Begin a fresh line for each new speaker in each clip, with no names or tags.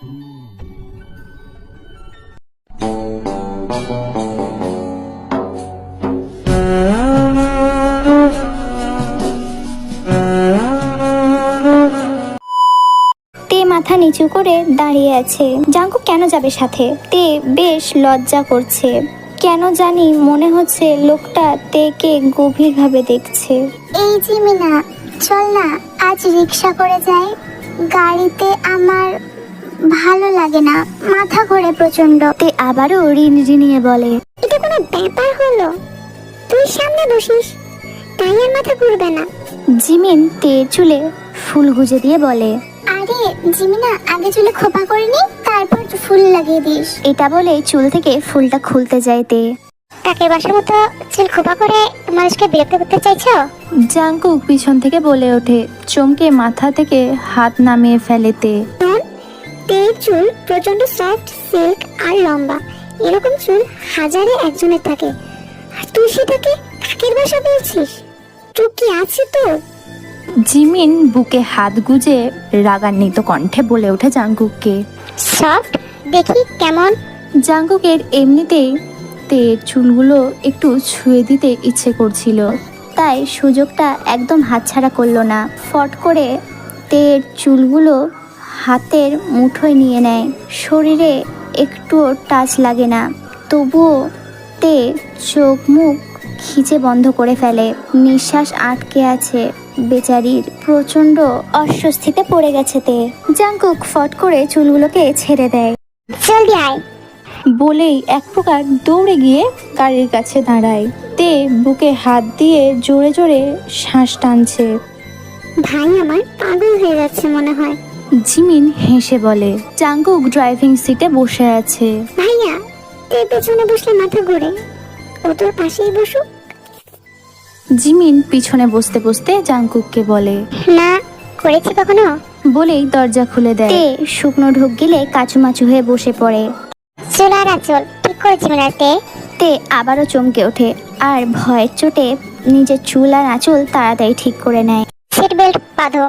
মাথা নিচু করে দাঁড়িয়ে আছে। জাঙ্কু কেন যাবে সাথে? তে বেশ লজ্জা করছে। কেন জানি মনে হচ্ছে লোকটা তেকে গভীরভাবে দেখছে।
এই জিমিনা চল না, আজ রিক্সা করে যাই। গাড়িতে আমার ভালো লাগে না মাথা ঘোরে প্রচণ্ড
তে আবারও ঋণ ঋণিয়ে বলে।
এটা কোনো ব্যাপার হলো? তুই সামনে বসিস তাই আর মাথা ঘুরবে না।
জিমিন তে চুলে ফুল গুজে দিয়ে বলে
আরে জিমিনা আগে চুলে খোপা করে নি তারপর ফুল লাগিয়ে দিস।
এটা বলে চুল থেকে ফুলটা খুলতে যায় তে।
কাকে বাসার মতো চুল খোপা করে মানুষকে বিরক্ত করতে চাইছো?
জাঙ্কুক পিছন থেকে বলে ওঠে চমকে মাথা থেকে হাত নামিয়ে ফেলে তে
তের চুল প্রচণ্ড সফট সিল্ক আর লম্বা। এরকম চুল হাজারে একজনের থাকে। আর তুই সেটাকে কাকের বাসা বলছিস চুপ কি আছে তোর?
জিমিন বুকে হাত গুজে রাগান্বিত কণ্ঠে বলে ওঠে জাঙ্কুককে।
সফট দেখি কেমন।
জাঙ্কুকের এমনিতেই তে চুলগুলো একটু ছুঁয়ে দিতে ইচ্ছে করছিল।
তাই সুযোগটা একদম হাতছাড়া করল না। ফট করে তের চুলগুলো হাতের মুঠোয় নিয়ে নেয়। শরীরে একটুও টাচ লাগে না। তবুও তে চোখ মুখ খিচে বন্ধ করে ফেলে। নিঃশ্বাস আটকে আছে বেচারির। প্রচণ্ড অস্বস্তিতে পড়ে গেছে তে। জাঙ্কুক ফট করে চুলগুলোকে ছেড়ে দেয়।
জলদি আয়।
বলেই এক প্রকার দৌড়ে গিয়ে গাড়ির কাছে দাঁড়ায়। তে বুকে হাত দিয়ে জোরে জোরে শ্বাস টানছে।
ভাই আমার পাগল হয়ে যাচ্ছে মনে হয়।
জিমিন হেসে বলে জাঙ্কুক ড্রাইভিং সিটে বসে আছে।
ভাইয়া তুই পেছনে বসলে মাথা ঘুরে। ও তোর পাশেই বসুক।
জিমিন পিছনে বসতে বসতে জাঙ্কুককে বলে
না করেছি কখনো?
বলেই দরজা খুলে দেয়।
তে শুকনো ঢোক গিলে কাচুমাচু হয়ে বসে পড়ে।
চল আর চল ঠিক করেছি মিনাতে
তে আবারও চমকে ওঠে আর ভয়ের চোটে নিজের চুল আর আঁচল তাড়াতাড়ি ঠিক করে নেয়।
সিট বেল্ট বাঁধো।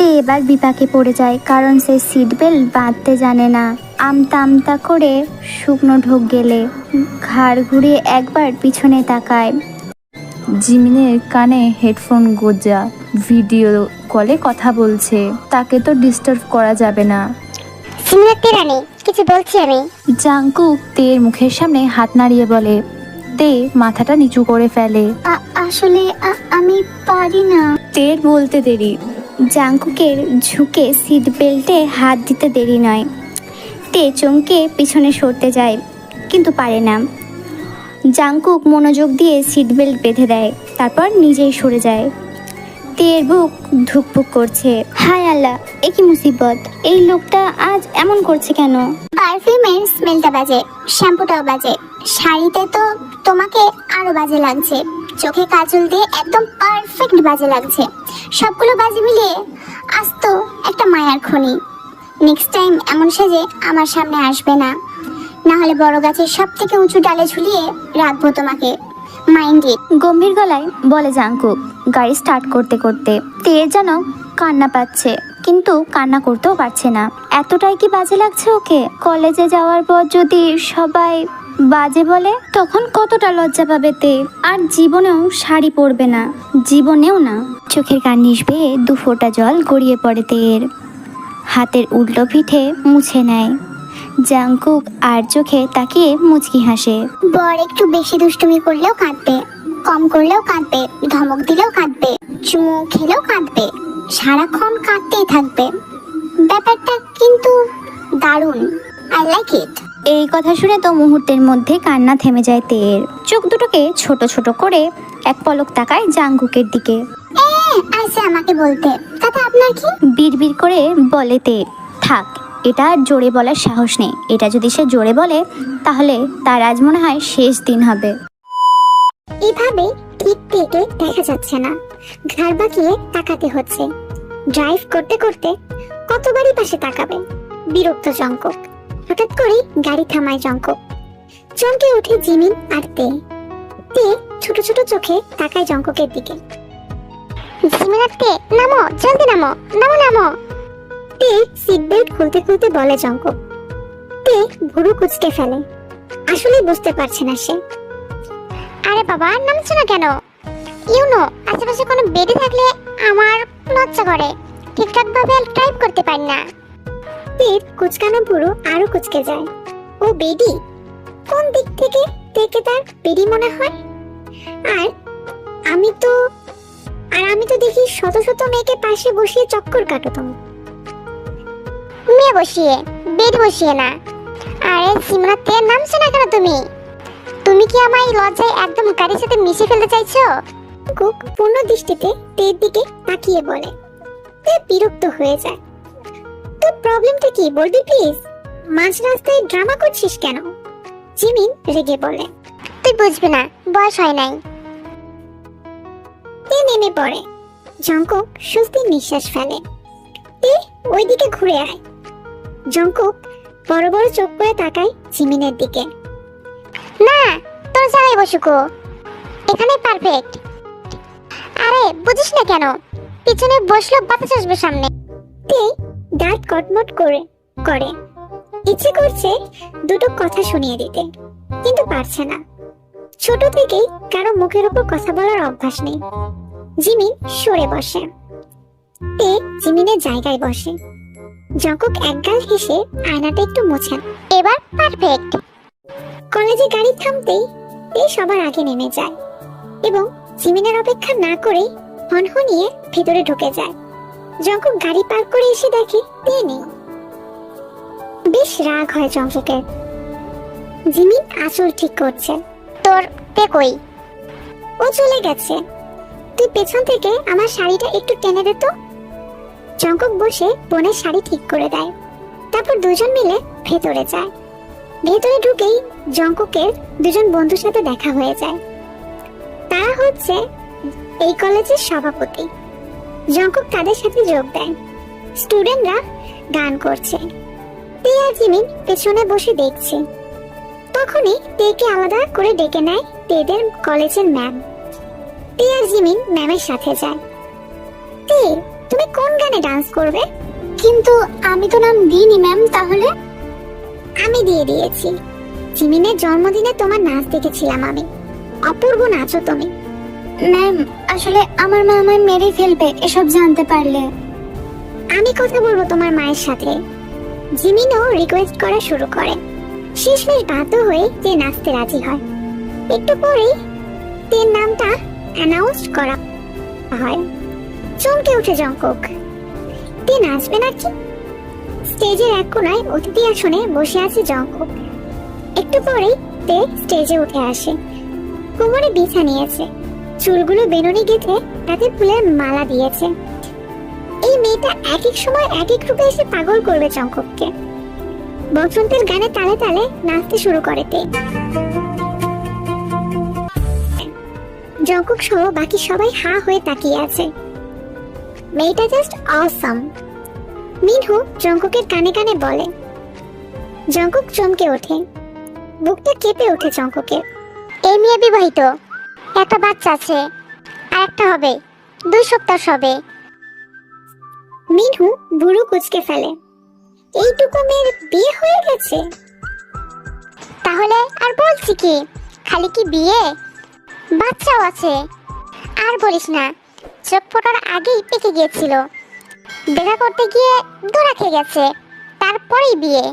তে এবার বিপাকে পড়ে যায় কারণ সে সিট বেল্ট বাঁধতে জানে না। আমতা আমতা করে শুকনো ঢোক গেলে ঘাড় ঘুরিয়ে একবার পিছনে তাকায়।
জিমিনের কানে হেডফোন গোজা ভিডিও কলে কথা বলছে। তাকে তো ডিস্টার্ব করা যাবে না।
কিছু বলছি আমি।
তের মুখের সামনে হাত নাড়িয়ে বলে তে মাথাটা নিচু করে ফেলে।
আ- আসলে আ- আমি পারি না।
তের বলতে দেরি।
জাঙ্কুকের ঝুঁকে সিট বেল্টে হাত দিতে দেরি নয়। তে চমকে পিছনে সরতে যায়, কিন্তু পারে না। জাঙ্কুক মনোযোগ দিয়ে সিট বেল্ট বেঁধে দেয়, তারপর নিজেই সরে যায়। তের বুক ধুকপুক করছে। হায় আল্লাহ, এ কি মুসিবত? এই লোকটা আজ এমন করছে কেন?
পারফিউমের স্মেলটা বাজে, শ্যাম্পুটাও বাজে। শাড়িতে তো তোমাকে আরও বাজে লাগছে। চোখে কাজল দিয়ে একদম পারফেক্ট বাজে লাগছে। সবগুলো বাজে মিলিয়ে আজ তো একটা মায়ার খনি। নেক্সট টাইম এমন সেজে আমার সামনে আসবে না। না হলে বড় গাছের সব থেকে উঁচু ডালে ঝুলিয়ে রাখব তোমাকে। মাইন্ড
গম্ভীর গলায় বলে জাঙ্কুক, গাড়ি স্টার্ট করতে করতে। তের যেন কান্না পাচ্ছে, কিন্তু কান্না করতেও পারছে না। এতটাই কি বাজে লাগছে ওকে? কলেজে যাওয়ার পর যদি সবাই বাজে বলে তখন কতটা লজ্জা পাবে তে? আর জীবনেও শাড়ি পরবে না। জীবনেও না। চোখের কান্নিস বেয়ে দু ফোঁটা জল গড়িয়ে পড়ে তের হাতের উল্টো পিঠে মুছে নেয়। জাঙ্কুক আর চোখে তাকিয়ে মুচকি হাসে।
বর একটু বেশি দুষ্টুমি করলেও কাঁদবে। কম করলেও কাঁদবে। ধমক দিলেও কাঁদবে। চুমু খেলেও কাঁদবে। সারাক্ষণ কাঁদতেই থাকবে। ব্যাপারটা কিন্তু দারুণ। আই লাইক ইট
এই কথা শুনে তো মুহূর্তের মধ্যে কান্না থেমে যায় তের। চোখ দুটোকে ছোট ছোট করে এক পলক তাকায় জাঙ্গুকের দিকে।
আইসে আমাকে বলতে। তাতে আপনার কি?
বিড়বিড় করে বলে তে থাক এটা আর জোরে বলার সাহস নেই। এটা যদি সে জোরে বলে তাহলে তার আজ মনে হয় শেষ দিন হবে।
এভাবে ঠিক থেকে দেখা যাচ্ছে না। ঘাড় বাঁকিয়ে তাকাতে হচ্ছে। ড্রাইভ করতে করতে কতবারই পাশে তাকাবে। বিরক্ত জঙ্কক। হঠাৎ করে গাড়ি থামায় জঙ্কক চমকে ওঠে জিমিন আর তে। তে ছোট ছোট চোখে তাকায় জঙ্ককের দিকে। জিমিন আর তে, নামো, জলদি নামো নামো নামো। তে সিট বেল্ট খুলতে খুলতে বলে তে ভুরু কুচকে ফেলে। আসলে বুঝতে পারছে না সে। আরে বাবা, নামছো না কেন? ইউনো, আশেপাশে কোনো বেডি থাকলে আমার লজ্জা করে। ঠিকঠাক ভাবে টাইপ করতে পারি না। তীর কুচকানো পুরো আরও কুচকে যায়। ও বেডি কোন দিক থেকে থেকে তার বেডি মনে হয়? আর আমি তো, আর আমি তো দেখি শত শত মেয়েকে পাশে বসিয়ে চক্কর কাটো তুমি। মেয়ে বসিয়ে বেড বসিয়ে না। আরে সিমরা তে নামছো না কেন তুমি? তুমি কি আমার এই লজ্জায় একদম গাড়ির সাথে মিশে ফেলতে চাইছো? কুক পূর্ণ দৃষ্টিতে তের দিকে তাকিয়ে বলে। তে বিরক্ত হয়ে যায়। তোর প্রবলেমটা কি বলবি প্লিজ? মাঝ রাস্তায় ড্রামা করছিস কেন? জিমিন রেগে বলে। তুই বুঝবি না বয়স হয় নাই। নেমে পড়ে। জঙ্কক স্বস্তির নিঃশ্বাস ফেলে। ওইদিকে ঘুরে আয়। জঙ্কক বড় বড় চোখ করে তাকায় জিমিনের দিকে। না তোর জায়গায় বসুকো এখানে পারফেক্ট আরে বুঝিস না কেন? পিছনে বসল বাতাস আসবে সামনে। দাঁত কটমট করে করে। ইচ্ছে করছে দুটো কথা শুনিয়ে দিতে, কিন্তু পারছে না। ছোট থেকেই কারও মুখের উপর কথা বলার অভ্যাস নেই। জিমিন সরে বসে। তে জিমিনের জায়গায় বসে। জকক একগাল হেসে আয়নাটা একটু মোছেন এবার পারফেক্ট কলেজে গাড়ি থামতেই তে সবার আগে নেমে যায় এবং জিমিনের অপেক্ষা না করে হনহনিয়ে ভিতরে ঢুকে যায়। জঙ্কক গাড়ি পার্ক করে এসে দেখে, তে নেই। বেশ রাগ হয় জঙ্ককের জিমিন আঁচল ঠিক করছে তোর তে কই? ও চলে গেছে। তুই পেছন থেকে আমার শাড়িটা একটু টেনে দে তো। জঙ্কক বসে বোনের শাড়ি ঠিক করে দেয়। তারপর দুজন মিলে ভেতরে যায়। ভেতরে ঢুকেই জঙ্ককের দুজন বন্ধুর সাথে দেখা হয়ে যায়। তারা হচ্ছে এই কলেজের সভাপতি। জঙ্কক তাদের সাথে যোগ দেয়। স্টুডেন্টরা গান করছে। তে আর জিমিন পেছনে বসে দেখছে। তখনই তেকে আলাদা করে ডেকে নেয় তেদের কলেজের ম্যাম। তে আর জিমিন ম্যামের সাথে যায়। তে, তুমি কোন গানে ডান্স করবে? কিন্তু আমি তো নাম দিইনি ম্যাম তাহলে? আমি দিয়ে দিয়েছি। জিমিনের জন্মদিনে তোমার নাচ দেখেছিলাম আমি। অপূর্ব নাচো তুমি। ম্যাম, আসলে আমার মা আমায় মেরে ফেলবে, এসব জানতে পারলে। আমি কথা বলব তোমার মায়ের সাথে। জিমিনও রিকোয়েস্ট করা শুরু করে। শেষমেশ বাধ্য হয়ে যে নাচতে রাজি হয়। একটু পরেই তের নামটা অ্যানাউন্স করা হয়। চমকে উঠে জঙ্কক তে নাচবে নাকি? স্টেজের এক কোনায় অতিথি আসনে বসে আছে জঙ্কক একটু পরেই তে স্টেজে উঠে আসে। কোমরে বিছা নিয়েছে। চুলগুলো বেনুনি গেঁথে তাতে ফুলের মালা দিয়েছে। এই মেয়েটা এক এক সময় এক এক রূপে এসে পাগল করবে চঙ্কককে বসন্তের গানে তালে তালে নাচতে শুরু করে তে। জঙ্কক সহ বাকি সবাই হা হয়ে তাকিয়ে আছে। মেয়েটা জাস্ট অসাম মিনহু জঙ্ককের কানে কানে বলে জঙ্কক চমকে ওঠে। বুকটা কেঁপে ওঠে জঙ্ককের এই মেয়ে বিবাহিত। একটা বাচ্চা আছে। আর একটা হবে। দুই সপ্তাহ হবে মিনহু বুড়ো কুচকে ফেলে। এইটুকু মেয়ের বিয়ে হয়ে গেছে? তাহলে আর বলছি কি খালি কি বিয়ে? বাচ্চাও আছে। আর বলিস না চোখ ফোটার আগেই পেকে গিয়েছিল। দেখা করতে গিয়ে দৌড়া খেয়ে গেছে তারপরেই বিয়ে।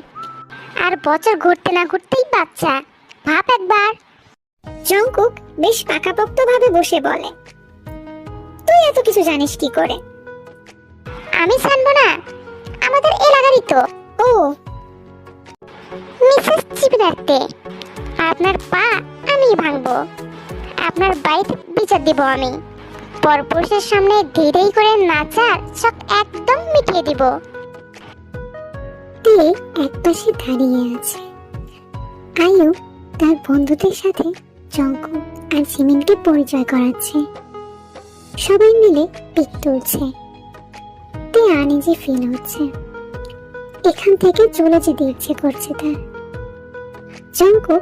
আর বছর ঘুরতে না ঘুরতেই বাচ্চা। ভাব একবার। জঙ্কুক বেশ পাকাপোক্ত ভাবে বসে বলে, তুই এত কিছু জানিস কি করে? আমি জানব না। আমাদের এলাকারই তো। ও, মিসেস চিপিনাতে আপনার পা আমি ভাঙবো। আপনার বাড়িতে বিচার দিব আমি। পরপুরুষের সামনে ধীরেই করে নাচার সব একদম মিটিয়ে দিব। তে একপাশে দাঁড়িয়ে আছে আয়ু তার বন্ধুদের সাথে জঙ্কু আর জিমিনকে পরিচয় করাচ্ছে। সবাই মিলে পিক তুলছে। তে ফিল হচ্ছে। এখান থেকে চলে যেতে ইচ্ছে করছে তার। জঙ্কু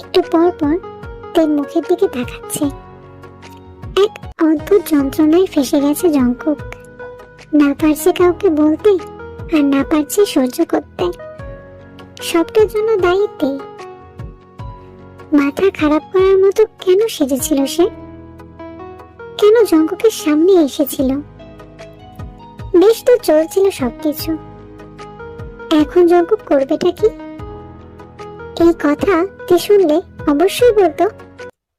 একটু পর পর তের মুখের দিকে তাকাচ্ছে। এক অদ্ভুত যন্ত্রণায় ফেসে গেছে জঙ্কুক না পারছে কাউকে বলতে আর না পারছে সহ্য করতে। সবটার জন্য দায়িত্বে মাথা খারাপ করার মতো কেন সেজেছিল সে? কেন জঙ্গকের সামনে এসেছিল? বেশ তো চলছিল সবকিছু। এখন জঙ্গক করবেটা কি? এই কথা তে শুনলে অবশ্যই বলতো,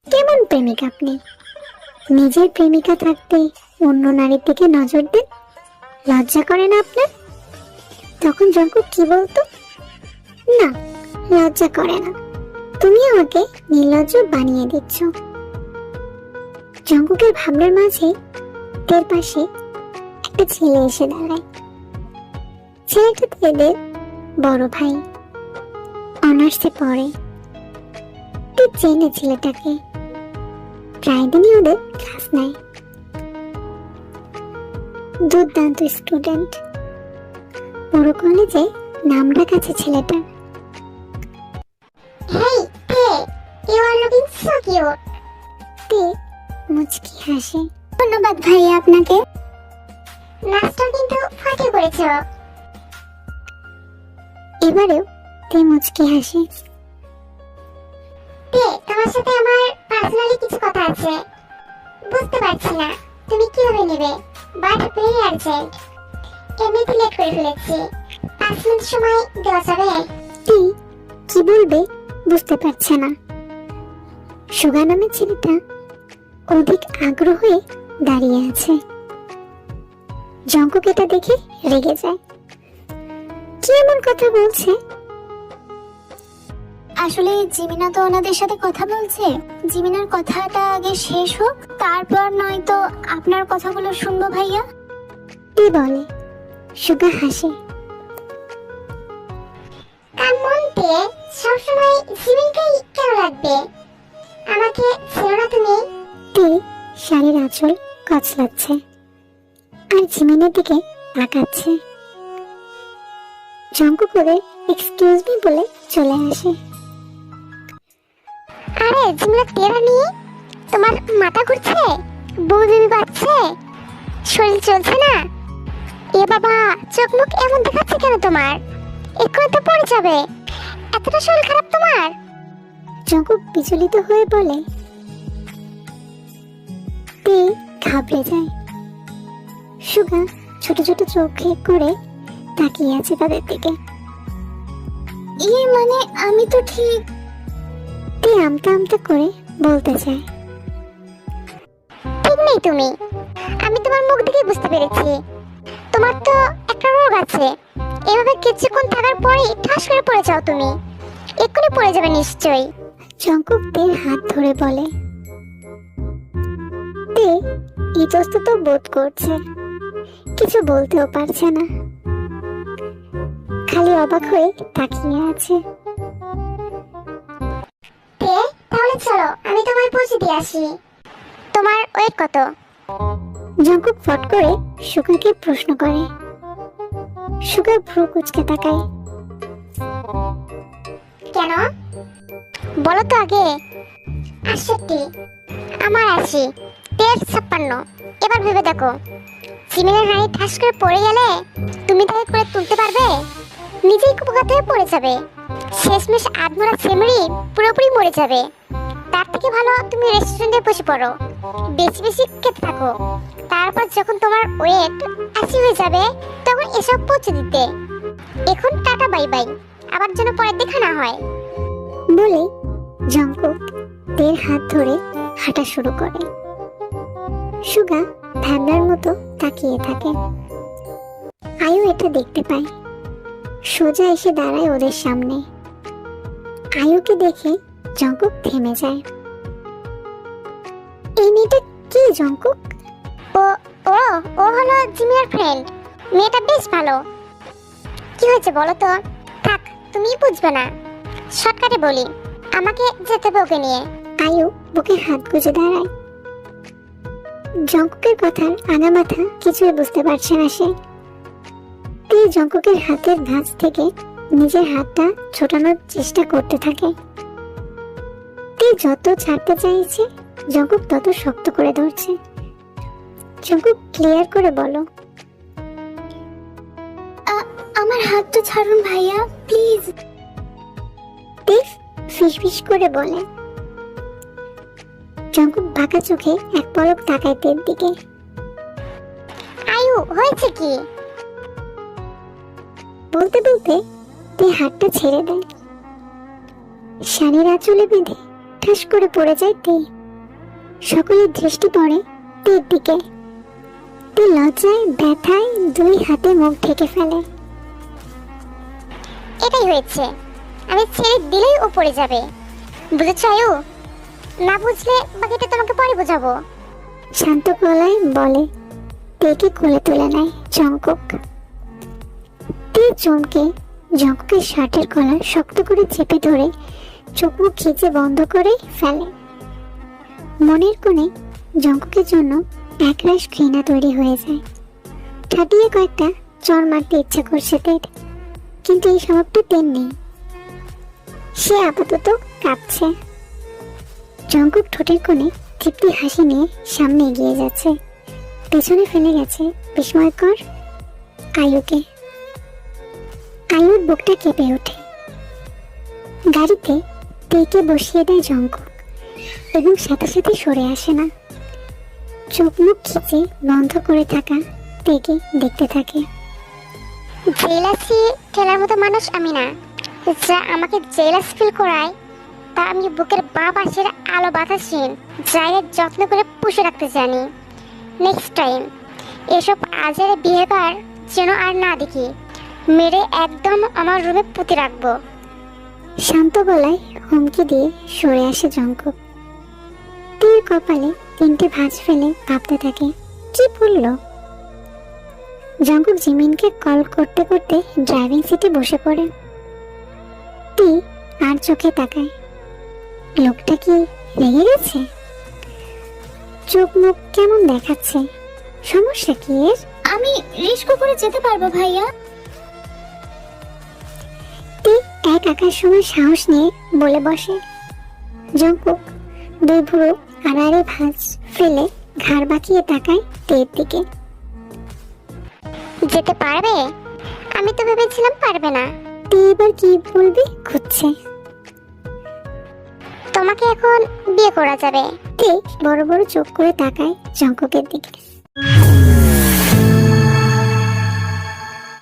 কেমন প্রেমিক আপনি? নিজের প্রেমিকা থাকতে অন্য নারীর দিকে নজর দেন? লজ্জা করে না আপনার? তখন জঙ্কুক কি বলতো? না, লজ্জা করে না। তুমি আমাকে নির্লজ্জ বানিয়ে দিচ্ছ। জঙ্কুকের ভাবনার মাঝে তের পাশে একটা ছেলে এসে দাঁড়ায়। ছেলেটা তেদের বড় ভাই। অনার্সে পড়ে। তে চেনে ছেলেটাকে। প্রায় দিনই ওদের ক্লাস নেয়। দুর্দান্ত স্টুডেন্ট। বড় কলেজে নাম ডাকাছে ছেলেটার। হেই তে you are looking so cute তে মুচকি হাসে। ধন্যবাদ ভাই আপনাকে। নাচটা কিন্তু করেছ এবারেও তে মুচকি হাসে। তে তোমার সাথে আমার পার্সোনালি কিছু কথা আছে। বুঝতে পারছি না তুমি কীভাবে নেবে? বাট ভেরি আর্জেন্ট এমনিতে লেট করে ফেলেছি। পাঁচ মিনিট সময় দেওয়া যাবে। তে কি বলবে? বুঝতে পারছে না। সুগা নামের ছেলেটা অধিক আগ্রহ হয়ে দাঁড়িয়ে আছে। জঙ্কুক এটা দেখে রেগে যায়। কি এমন কথা বলছে? আসলে জিমিনা তো ওনাদের সাথে কথা বলছে। জিমিনার কথাটা আগে শেষ হোক তারপর নয়তো আপনার কথাগুলো শুনব ভাইয়া। কি বলে? সুগা হাসে। তার মন দিয়ে সবসময় জিমিনকেই কেন লাগবে আমাকে ছিল না তুমি। তে শাড়ির আঁচল কচলাচ্ছে। আর জিমিনের দিকে তাকাচ্ছে। জঙ্ক করে এক্সকিউজ মি বলে চলে আসে। আরে জিমলা তেরা নিয়ে তোমার মাথা ঘুরছে? বৌদিমি পাচ্ছে? শরীর চলছে না? এ বাবা চোখ মুখ এমন দেখাচ্ছে কেন তোমার? এক্ষুনি তো পড়ে যাবে। এতটা শরীর খারাপ তোমার? জঙ্কুক বিচলিত হয়ে বলে ঘাবড়ে যায়। সুগা ছোট ছোট চোখে করে তাকিয়ে আছে তাদের দিকে। ইয়ে মানে আমি তো ঠিক? তে আমতা আমতা করে বলতে চায়, ঠিক নেই তুমি। আমি তোমার মুখ দেখে বুঝতে পেরেছি। তোমার তো একটা রোগ আছে। এভাবে কিছুক্ষণ থাকার পরে ঠাস করে পড়ে যাও তুমি। এক্ষুনি পড়ে যাবে নিশ্চয়ই। জঙ্কুক তের হাত ধরে বলে তে ইতস্তত বোধ করছে। কিছু বলতেও পারছে না। খালি অবাক হয়ে তাকিয়ে আছে। তে তাহলে চলো আমি তোমায় পৌঁছে দিয়ে আসি। তোমার ওয়েট কত? জঙ্কুক ফট করে সুগাকে প্রশ্ন করে। সুগা ভ্রু কুচকে তাকায়। কেন? বলো তো আগে। আটষট্টি আমার আশি তের ছাপ্পান্ন। এবার ভেবে দেখো। সিমেন্টের হাঁড়ি ঠাস করে পড়ে গেলে তুমি তাকে করে তুলতে পারবে? নিজেই কুপকাত হয়ে পড়ে যাবে। শেষমেশ আধমরা সেমরি পুরোপুরি মরে যাবে। তার থেকে ভালো তুমি রেস্টুরেন্টে বসে পড়ো। বেশি বেশি খেতে থাকো। তারপর যখন তোমার ওয়েট আশি হয়ে যাবে, তখন এসব পৌঁছে দিতে। এখন টাটা, বাই বাই। আবার যেন পরে দেখা না হয়। বলে জঙ্কুক তের হাত ধরে হাঁটা শুরু করে। সুগা ভ্যাবলার মতো তাকিয়ে থাকে। আয়ু এটা দেখতে পায়। সোজা এসে দাঁড়ায় ওদের সামনে। আয়ুকে দেখে জঙ্কুক থেমে যায়। এই মেয়েটা কি জঙ্কুক? ও ও ও হলো জিমিয়ার ফ্রেন্ড মেয়েটা বেশ ভালো। কি হয়েছে বলো তো? থাক তুমি বুঝবে না। শর্টকাটে বলি। আমাকে যেতে হবে ওকে নিয়ে। আয়ু বুকে হাত গুজে দাঁড়ায়। জঙ্কুকের কথার আগা মাথা কিছুই বুঝতে পারছে না সে। তে জঙ্কুকের হাতের ধাঁচ থেকে নিজের হাতটা ছোটানোর চেষ্টা করতে থাকে। তে যত ছাড়তে চাইছে জঙ্কুক তত শক্ত করে ধরছে। জঙ্কুক ক্লিয়ার করে বলো আমার হাতটা ছাড়ুন ভাইয়া প্লিজ। ফিসফিস করে বলে। জঙ্কুক বাঁকা চোখে এক পলক তাকায় তের দিকে। আয়ু হয়েছে কি? বলতে বলতে তে হাতটা ছেড়ে দেয়। শাড়ির আঁচলে বেঁধে ঠাস করে পড়ে যায় তে। সকলের দৃষ্টি পড়ে তের দিকে। তে লজ্জায় ব্যথায় দুই হাতে মুখ ঢেকে ফেলে। এটাই হয়েছে। আমি ছেড়ে দিলেই ও পড়ে যাবে। বুঝেছ আয়ু? না বুঝলে বাকিটা তোমাকে পরে বোঝাবো। শান্ত গলায় বলে তেকে কোলে তুলে নেয় জঙ্কুক। তে চমকে জঙ্কুকের শার্টের কলার শক্ত করে চেপে ধরে চোখ মুখ খিচে বন্ধ করে ফেলে। মনের কোণে জঙ্কুকের জন্য একরাশ ঘৃণা তৈরি হয়ে যায়। ঠাটিয়ে কয়েকটা চর মারতে ইচ্ছা করছে তের কিন্তু এই স্বভাবটা তের নেই। সে আপাতত কাঁপছে। জঙ্কুক ঠোঁটের কোণে তৃপ্তি হাসি নিয়ে সামনে এগিয়ে যাচ্ছে। পেছনে ফেলে গেছে বিস্ময়কর আয়ুকে। আয়ুর বুকটা কেঁপে ওঠে। গাড়িতে তেকে বসিয়ে দেয় জঙ্কুক এবং সাথে সাথে সরে আসে না। চোখ মুখ খিচে বন্ধ করে থাকা তেকে দেখতে থাকে। জেলাসি ঠেলার মতো মানুষ আমি না। যা আমাকে জেলাস ফিল করায়, তা আমি বুকের বাঁ পাশের আলো বাতাসহীন জায়গায় যত্ন করে পুষে রাখতে জানি। নেক্সট টাইম এসব আজের বিহেভার যেন আর না দেখি, মেরে একদম আমার রুমে পুঁতে রাখব। শান্ত গলায় হুমকি দিয়ে সরে আসে জঙ্কুক। তীর কপালে তিনটে ভাঁজ ফেলে ভাবতে থাকে, কি বলল? জঙ্কুক জিমিনকে কল করতে করতে ড্রাইভিং সিটে বসে পড়ে। তি আর চোখে তাকায়। লোকটা কি রেগে গেছে? চোখ মুখ কেমন দেখাচ্ছে? সমস্যা কি এর?
আমি রিস্ক করে যেতে পারব ভাইয়া।
তি এক আকার সময় সাহস নিয়ে বলে বসে। জঙ্কুক দুই ভুরু আড়াআড়ি ভাঁজ ফেলে ঘাড় বাঁকিয়ে তাকায় তের দিকে। যেতে পারবে? আমি তো ভেবেছিলাম পারবে না। এবার কি বলবে? খুঁজছে। তোমাকে এখন বিয়ে করা যাবে। ঠিক বড় বড় চোখ করে তাকায় জঙ্কের দিকে।